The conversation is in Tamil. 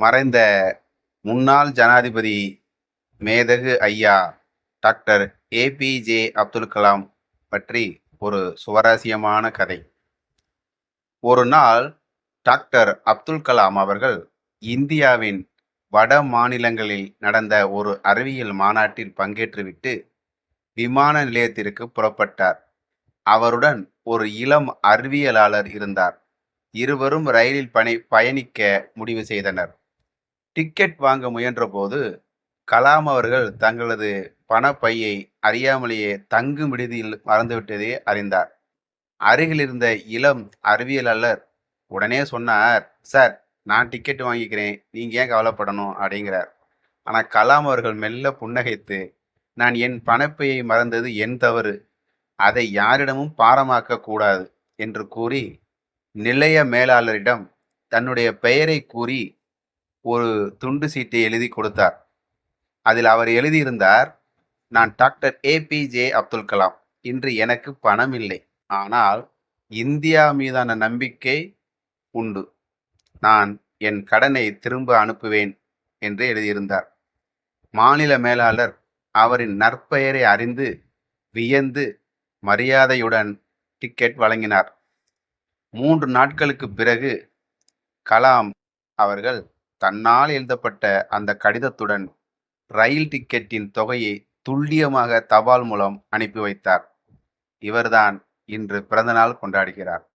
மறைந்த முன்னாள் ஜனாதிபதி மேதகு ஐயா டாக்டர் ஏபிஜே அப்துல் கலாம் பற்றி ஒரு சுவாரஸ்யமான கதை. ஒரு நாள் டாக்டர் அப்துல் கலாம் அவர்கள் இந்தியாவின் வட மாநிலங்களில் நடந்த ஒரு அறிவியல் மாநாட்டில் பங்கேற்றுவிட்டு விமான நிலையத்திற்கு புறப்பட்டார். அவருடன் ஒரு இளம் அறிவியலாளர் இருந்தார். இருவரும் ரயிலில் பணி பயணிக்க முடிவு செய்தனர். டிக்கெட் வாங்க முயன்றபோது கலாம் அவர்கள் தங்களது பணப்பையை அறியாமலேயே தங்கும் விடுதியில் மறந்துவிட்டதே அறிந்தார். அருகில் இருந்த இளம் அறிவியலாளர் உடனே சொன்னார் சார் நான் டிக்கெட் வாங்கிக்கிறேன். நீங்க ஏன் கவலைப்படணும்? அப்படிங்கிறார். ஆனால் கலாம் அவர்கள் மெல்ல புன்னகைத்து நான் என் பணப்பையை மறந்தது என் தவறு. அதை யாரிடமும் பாரமாக்க கூடாது என்று கூறி நிலைய மேலாளரிடம் தன்னுடைய பெயரை கூறி ஒரு துண்டு சீட்டை எழுதி கொடுத்தார். அதில் அவர் எழுதியிருந்தார் நான் டாக்டர் ஏபிஜே அப்துல் கலாம் இன்று எனக்கு பணம் இல்லை. ஆனால் இந்தியா மீதான நம்பிக்கை உண்டு. நான் என் கடனை திரும்ப அனுப்புவேன் என்று எழுதியிருந்தார். மாநில மேலாளர் அவரின் நற்பெயரை அறிந்து வியந்து மரியாதையுடன் டிக்கெட் வழங்கினார். மூன்று நாட்களுக்கு பிறகு கலாம் அவர்கள் தன்னால் எழுதப்பட்ட அந்த கடிதத்துடன் ரயில் டிக்கெட்டின் தொகையை துல்லியமாக தபால் மூலம் அனுப்பி வைத்தார். இவர்தான் இன்று பிறந்தநாள் கொண்டாடுகிறார்.